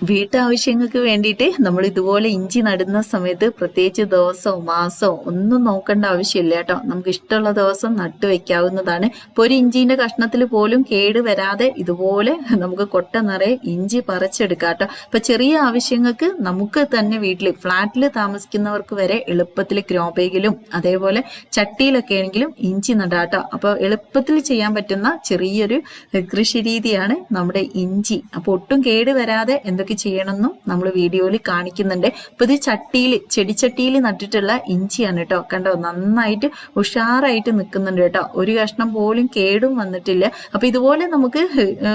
വീട്ടാവശ്യങ്ങൾക്ക് വേണ്ടിയിട്ട് നമ്മൾ ഇതുപോലെ ഇഞ്ചി നടുന്ന സമയത്ത് പ്രത്യേകിച്ച് ദിവസവും മാസവും ഒന്നും നോക്കേണ്ട ആവശ്യമില്ല കേട്ടോ. നമുക്ക് ഇഷ്ടമുള്ള ദിവസം നട്ടു വെക്കാവുന്നതാണ്. ഇപ്പൊ ഒരു ഇഞ്ചിന്റെ കഷ്ണത്തിൽ പോലും കേട് വരാതെ ഇതുപോലെ നമുക്ക് കൊട്ട നിറയെ ഇഞ്ചി പറിച്ചെടുക്കാം കേട്ടോ. അപ്പൊ ചെറിയ ആവശ്യങ്ങൾക്ക് നമുക്ക് തന്നെ വീട്ടിൽ ഫ്ലാറ്റിൽ താമസിക്കുന്നവർക്ക് വരെ എളുപ്പത്തിൽ ക്രോബേഗിലും അതേപോലെ ചട്ടിയിലൊക്കെ ആണെങ്കിലും ഇഞ്ചി നടാട്ടോ അപ്പൊ എളുപ്പത്തിൽ ചെയ്യാൻ പറ്റുന്ന ചെറിയൊരു കൃഷി രീതിയാണ് നമ്മുടെ ഇഞ്ചി. അപ്പൊ ഒട്ടും കേട് വരാതെ എന്തൊക്കെ ചെയ്യണമെന്നും നമ്മൾ വീഡിയോയിൽ കാണിക്കുന്നുണ്ട്. അപ്പൊ ഇത് ചട്ടിയിൽ ചെടിച്ചട്ടിയിൽ നട്ടിട്ടുള്ള ഇഞ്ചിയാണ് കേട്ടോ കണ്ടോ? നന്നായിട്ട് ഉഷാറായിട്ട് നിൽക്കുന്നുണ്ട് കേട്ടോ ഒരു കഷ്ണം പോലും കേടും വന്നിട്ടില്ല. അപ്പോൾ ഇതുപോലെ നമുക്ക്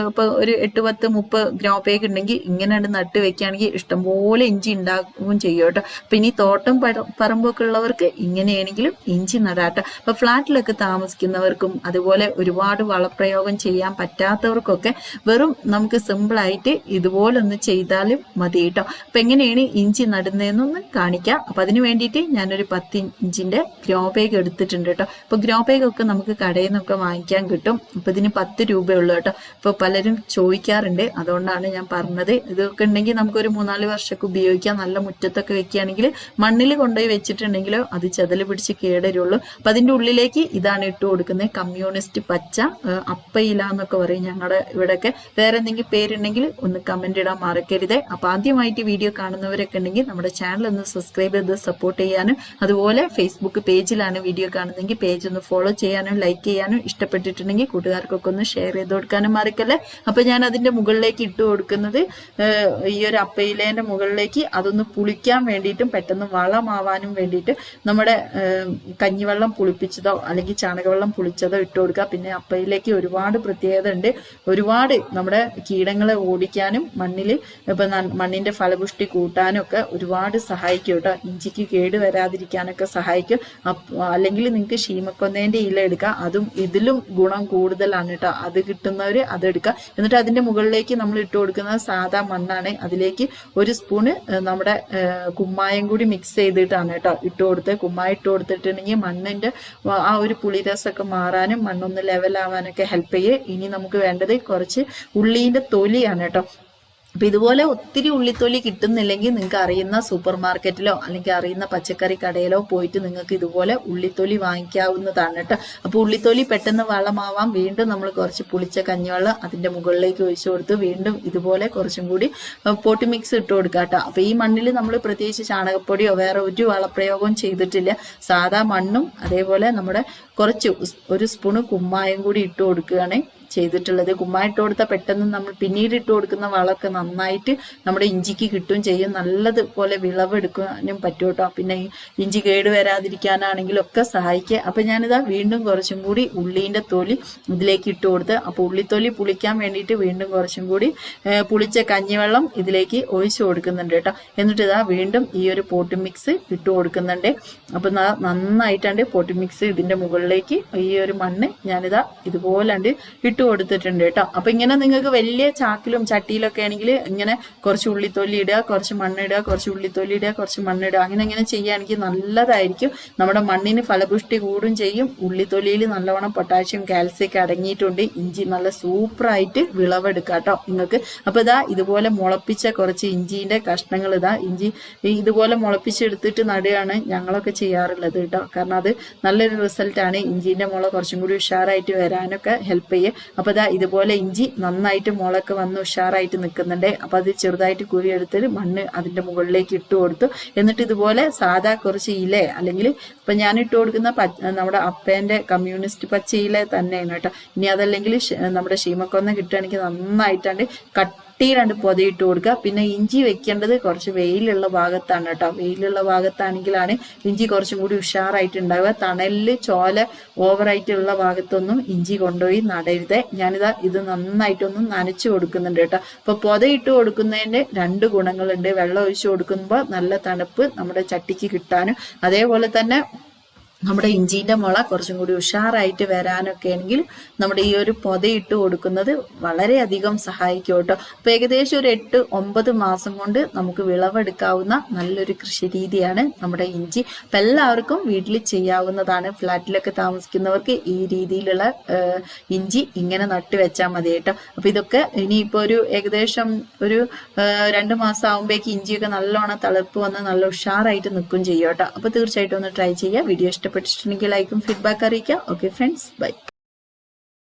ഇപ്പൊ ഒരു എട്ട് പത്ത് മുപ്പത് ഗ്രോ പേക്ക് ഉണ്ടെങ്കിൽ ഇങ്ങനെ നട്ട് വെക്കുകയാണെങ്കിൽ ഇഷ്ടംപോലെ ഇഞ്ചി ഉണ്ടാകുകയും ചെയ്യും കേട്ടോ അപ്പൊ ഇനി തോട്ടം പറമ്പൊക്കെ ഉള്ളവർക്ക് ഇങ്ങനെയാണെങ്കിലും ഇഞ്ചി നടാട്ടോ അപ്പൊ ഫ്ലാറ്റിലൊക്കെ താമസിക്കുന്നവർക്കും അതുപോലെ ഒരുപാട് വളപ്രയോഗം ചെയ്യാൻ പറ്റാത്തവർക്കൊക്കെ വെറും നമുക്ക് സിമ്പിൾ ആയിട്ട് ഇതുപോലെ ഒന്ന് ചെയ്താലും മതി കേട്ടോ. അപ്പൊ എങ്ങനെയാണ് ഇഞ്ചി നടുന്നതെന്നൊന്ന് കാണിക്കാം. അപ്പൊ അതിന് വേണ്ടിയിട്ട് ഞാനൊരു പത്ത് ഇഞ്ചിന്റെ ഗ്രോ ബാഗ് എടുത്തിട്ടുണ്ട് കേട്ടോ. അപ്പൊ ഗ്രോ ബാഗ് ഒക്കെ നമുക്ക് കടയിൽ നിന്നൊക്കെ വാങ്ങിക്കാൻ കിട്ടും. അപ്പൊ ഇതിന് പത്ത് രൂപയുള്ളൂ കേട്ടോ. ഇപ്പൊ പലരും ചോദിക്കാറുണ്ട്. അതുകൊണ്ടാണ് ഞാൻ പറഞ്ഞത്. ഇതൊക്കെ ഉണ്ടെങ്കിൽ നമുക്കൊരു മൂന്നാൽ വർഷമൊക്കെ ഉപയോഗിക്കാം. നല്ല മുറ്റത്തൊക്കെ വെക്കുകയാണെങ്കിൽ മണ്ണിൽ കൊണ്ടുപോയി വെച്ചിട്ടുണ്ടെങ്കിലോ അത് ചെതൽ പിടിച്ച് കേടരുള്ളൂ. അപ്പൊ അതിന്റെ ഉള്ളിലേക്ക് ഇതാണ് ഇട്ട് കൊടുക്കുന്നത്. കമ്മ്യൂണിസ്റ്റ് പച്ച അപ്പയില എന്നൊക്കെ പറയും ഞങ്ങളുടെ ഇവിടെയൊക്കെ വേറെ എന്തെങ്കിലും പേരുണ്ടെങ്കിൽ ഒന്ന് കമന്റ് ഇടാൻ മറക്കരുത്. അപ്പൊ ആദ്യമായിട്ട് വീഡിയോ കാണുന്നവരൊക്കെ ഉണ്ടെങ്കിൽ നമ്മുടെ ചാനൽ ഒന്ന് സബ്സ്ക്രൈബ് ചെയ്ത് സപ്പോർട്ട് ചെയ്യാനും അതുപോലെ ഫേസ്ബുക്ക് പേജിലാണ് വീഡിയോ കാണുന്നതെങ്കിൽ പേജ് ഒന്ന് ഫോളോ ചെയ്യാനും ലൈക്ക് ചെയ്യാനും ഇഷ്ടപ്പെട്ടിട്ടുണ്ടെങ്കിൽ കൂട്ടുകാർക്കൊക്കെ ഒന്ന് ഷെയർ ചെയ്ത് കൊടുക്കാനും മറക്കല്ലേ? അപ്പൊ ഞാൻ അതിന്റെ മുകളിലേക്ക് ഇട്ട് കൊടുക്കുന്നത് ഈ ഒരു അപ്പയിലേന്റെ മുകളിലേക്ക് അതൊന്ന് പുളിക്കാൻ വേണ്ടിയിട്ടും പെട്ടെന്ന് വളമാവാനും വേണ്ടിയിട്ട് നമ്മുടെ കഞ്ഞിവെള്ളം പുളിപ്പിച്ചതോ അല്ലെങ്കിൽ ചാണകവെള്ളം പുളിച്ചതോ ഇട്ട് കൊടുക്കുക. പിന്നെ അപ്പയിലേക്ക് ഒരുപാട് പ്രത്യേകത ഉണ്ട് ഒരുപാട് നമ്മുടെ കീടങ്ങളെ ഓടിക്കാനും മണ്ണിൽ ഇപ്പൊ മണ്ണിന്റെ ഫലപുഷ്ടി കൂട്ടാനൊക്കെ ഒരുപാട് സഹായിക്കും കേട്ടോ. ഇഞ്ചിക്ക് കേട് വരാതിരിക്കാനൊക്കെ സഹായിക്കും. അല്ലെങ്കിൽ നിങ്ങൾക്ക് ശീമക്കൊന്നേന്റെ ഇല എടുക്കാം അതും ഇതിലും ഗുണം കൂടുതലാണ് കേട്ടോ. അത് കിട്ടുന്നവര് അത് എടുക്കാം. എന്നിട്ട് അതിന്റെ മുകളിലേക്ക് നമ്മൾ ഇട്ട് കൊടുക്കുന്നത് സാധാ മണ്ണാണ്. അതിലേക്ക് ഒരു സ്പൂണ് നമ്മുടെ കുമ്മായം കൂടി മിക്സ് ചെയ്തിട്ടാണ് കേട്ടോ ഇട്ട് കൊടുത്ത് കുമ്മായ ഇട്ട് കൊടുത്തിട്ടുണ്ടെങ്കിൽ മണ്ണിന്റെ ആ ഒരു പുളിരസമൊക്കെ മാറാനും മണ്ണൊന്ന് ലെവലാവാനൊക്കെ ഹെൽപ്പ് ചെയ്യും. ഇനി നമുക്ക് വേണ്ടത് കുറച്ച് ഉള്ളീന്റെ തൊലിയാണ് കേട്ടോ. അപ്പൊ ഇതുപോലെ ഒത്തിരി ഉള്ളിത്തൊലി കിട്ടുന്നില്ലെങ്കിൽ നിങ്ങൾക്ക് അറിയുന്ന സൂപ്പർ മാർക്കറ്റിലോ അല്ലെങ്കിൽ അറിയുന്ന പച്ചക്കറി കടയിലോ പോയിട്ട് നിങ്ങൾക്ക് ഇതുപോലെ ഉള്ളിത്തൊലി വാങ്ങിക്കാവുന്നതാണ് കേട്ടോ. അപ്പൊ ഉള്ളിത്തൊലി പെട്ടെന്ന് വളമാവാം. വീണ്ടും നമ്മൾ കുറച്ച് പുളിച്ച കഞ്ഞിവെള്ളം അതിന്റെ മുകളിലേക്ക് ഒഴിച്ചു കൊടുത്ത് വീണ്ടും ഇതുപോലെ കുറച്ചും കൂടി പോട്ടി മിക്സ് ഇട്ട് കൊടുക്കുക കേട്ടോ. അപ്പൊ ഈ മണ്ണിൽ നമ്മൾ പ്രത്യേകിച്ച് ചാണകപ്പൊടിയോ വേറെ ഒരു വളപ്രയോഗവും ചെയ്തിട്ടില്ല. സാധാ മണ്ണും അതേപോലെ നമ്മുടെ കുറച്ച് ഒരു സ്പൂണ് കുമ്മായം കൂടി ഇട്ട് കൊടുക്കുകയാണ്. ചെയ്തിട്ടുള്ളത്. കുമ്മായിട്ട് കൊടുത്താൽ പെട്ടെന്ന് നമ്മൾ പിന്നീട് ഇട്ട് കൊടുക്കുന്ന വളമൊക്കെ നന്നായിട്ട് നമ്മുടെ ഇഞ്ചിക്ക് കിട്ടുകയും ചെയ്യും. നല്ലതുപോലെ വിളവെടുക്കാനും പറ്റും കേട്ടോ. പിന്നെ ഇഞ്ചി കേട് വരാതിരിക്കാനാണെങ്കിലും ഒക്കെ സഹായിക്കുക. അപ്പം ഞാനിതാ വീണ്ടും കുറച്ചും കൂടി ഉള്ളീന്റെ തൊലി ഇതിലേക്ക് ഇട്ട് കൊടുത്ത് അപ്പോൾ ഉള്ളിത്തൊലി പുളിക്കാൻ വേണ്ടിയിട്ട് വീണ്ടും കുറച്ചും കൂടി പുളിച്ച കഞ്ഞിവെള്ളം ഇതിലേക്ക് ഒഴിച്ചു കൊടുക്കുന്നുണ്ട് കേട്ടോ. എന്നിട്ട് ഇതാ വീണ്ടും ഈ ഒരു പോട്ട് മിക്സ് ഇട്ട് കൊടുക്കുന്നുണ്ട്. അപ്പം നന്നായിട്ടാണ്ട് പോട്ട് മിക്സ് ഇതിന്റെ മുകളിലേക്ക് ഈ ഒരു മണ്ണ് ഞാനിതാ ഇതുപോലെ ഇട്ട് കൊടുത്തിട്ടുണ്ട് കേട്ടോ. അപ്പൊ ഇങ്ങനെ നിങ്ങൾക്ക് വലിയ ചാക്കിലും ചട്ടിയിലൊക്കെ ആണെങ്കിൽ ഇങ്ങനെ കുറച്ച് ഉള്ളിത്തൊല്ലി ഇടുക കുറച്ച് മണ്ണിടുക കുറച്ച് ഉള്ളിത്തൊല്ലി ഇടുക കുറച്ച് മണ്ണിടുക അങ്ങനെ ഇങ്ങനെ ചെയ്യുകയാണെങ്കിൽ നല്ലതായിരിക്കും. നമ്മുടെ മണ്ണിന് ഫലപുഷ്ടി കൂടും ചെയ്യും. ഉള്ളിത്തൊലിയിൽ നല്ലവണ്ണം പൊട്ടാഷ്യം കാൽസ്യം അടങ്ങിയിട്ടുണ്ട്. ഇഞ്ചി നല്ല സൂപ്പറായിട്ട് വിളവെടുക്കാം കേട്ടോ നിങ്ങൾക്ക്. അപ്പൊ ഇതാ ഇതുപോലെ മുളപ്പിച്ച കുറച്ച് ഇഞ്ചിന്റെ കഷ്ണങ്ങൾ ഇതാ. ഇഞ്ചി ഇതുപോലെ മുളപ്പിച്ചെടുത്തിട്ട് നടുകയാണ് ഞങ്ങളൊക്കെ ചെയ്യാറുള്ളത് കേട്ടോ. കാരണം അത് നല്ലൊരു റിസൾട്ടാണ്. ഇഞ്ചിന്റെ മുള കുറച്ചും കൂടി ഉഷാറായിട്ട് വരാനൊക്കെ ഹെൽപ്പ് ചെയ്യും അപ്പൊ ഇതാ ഇതുപോലെ ഇഞ്ചി നന്നായിട്ട് മുളൊക്കെ വന്ന് ഉഷാറായിട്ട് നിൽക്കുന്നുണ്ട് അപ്പൊ അത് ചെറുതായിട്ട് കുരി എടുത്തിട്ട് മണ്ണ് അതിന്റെ മുകളിലേക്ക് ഇട്ട് കൊടുത്തു. എന്നിട്ട് ഇതുപോലെ സാധാ കുറച്ച് ഇല അല്ലെങ്കിൽ ഇപ്പൊ ഞാൻ ഇട്ട് കൊടുക്കുന്ന നമ്മുടെ അപ്പേന്റെ കമ്മ്യൂണിസ്റ്റ് പച്ച ഇല തന്നെയാണ് കേട്ടോ. ഇനി അതല്ലെങ്കിൽ നമ്മുടെ ശീമക്കൊന്ന കിട്ടുകയാണെങ്കിൽ നന്നായിട്ടാണ്ട് കട്ട് കട്ടിയിലാണ്ട് പൊതയിട്ട് കൊടുക്കുക. പിന്നെ ഇഞ്ചി വെക്കേണ്ടത് കുറച്ച് വെയിലുള്ള ഭാഗത്താണ് കേട്ടോ. വെയിലുള്ള ഭാഗത്താണെങ്കിലാണ് ഇഞ്ചി കുറച്ചും കൂടി ഉഷാറായിട്ട് ഉണ്ടാവുക തണലിൽ ചോല ഓവറായിട്ടുള്ള ഭാഗത്തൊന്നും ഇഞ്ചി കൊണ്ടുപോയി നടരുത്. ഞാനിതാ ഇത് നന്നായിട്ടൊന്നും നനച്ചു കൊടുക്കുന്നുണ്ട് കേട്ടോ. അപ്പൊ പൊതയിട്ട് കൊടുക്കുന്നതിന്റെ രണ്ട് ഗുണങ്ങളുണ്ട്. വെള്ളം ഒഴിച്ചു കൊടുക്കുമ്പോൾ നല്ല തണുപ്പ് നമ്മുടെ ചട്ടിക്ക് കിട്ടാനും. അതേപോലെ തന്നെ നമ്മുടെ ഇഞ്ചിന്റെ മുള കുറച്ചും കൂടി ഉഷാറായിട്ട് വരാനൊക്കെ ആണെങ്കിൽ നമ്മുടെ ഈ ഒരു പൊതയിട്ട് കൊടുക്കുന്നത് വളരെയധികം സഹായിക്കും കേട്ടോ. അപ്പൊ ഏകദേശം ഒരു എട്ട് ഒമ്പത് മാസം കൊണ്ട് നമുക്ക് വിളവെടുക്കാവുന്ന നല്ലൊരു കൃഷി രീതിയാണ് നമ്മുടെ ഇഞ്ചി. അപ്പൊ എല്ലാവർക്കും വീട്ടിൽ ചെയ്യാവുന്നതാണ്. ഫ്ലാറ്റിലൊക്കെ താമസിക്കുന്നവർക്ക് ഈ രീതിയിലുള്ള ഇഞ്ചി ഇങ്ങനെ നട്ടു വെച്ചാൽ മതി കേട്ടോ. അപ്പൊ ഇതൊക്കെ ഇനിയിപ്പോ ഒരു ഏകദേശം ഒരു രണ്ട് മാസം ആകുമ്പോഴേക്ക് ഇഞ്ചിയൊക്കെ നല്ലോണം തളിപ്പ് വന്ന് നല്ല ഉഷാറായിട്ട് നിൽക്കും ചെയ്യും കേട്ടോ. അപ്പൊ തീർച്ചയായിട്ടും ഒന്ന് ട്രൈ ചെയ്യുക. വീഡിയോ ഇഷ്ടപ്പെട്ടിട്ടുണ്ടെങ്കിൽ ലൈക്കും ഫീഡ്ബാക്ക് അറിയിക്കാം. Okay friends bye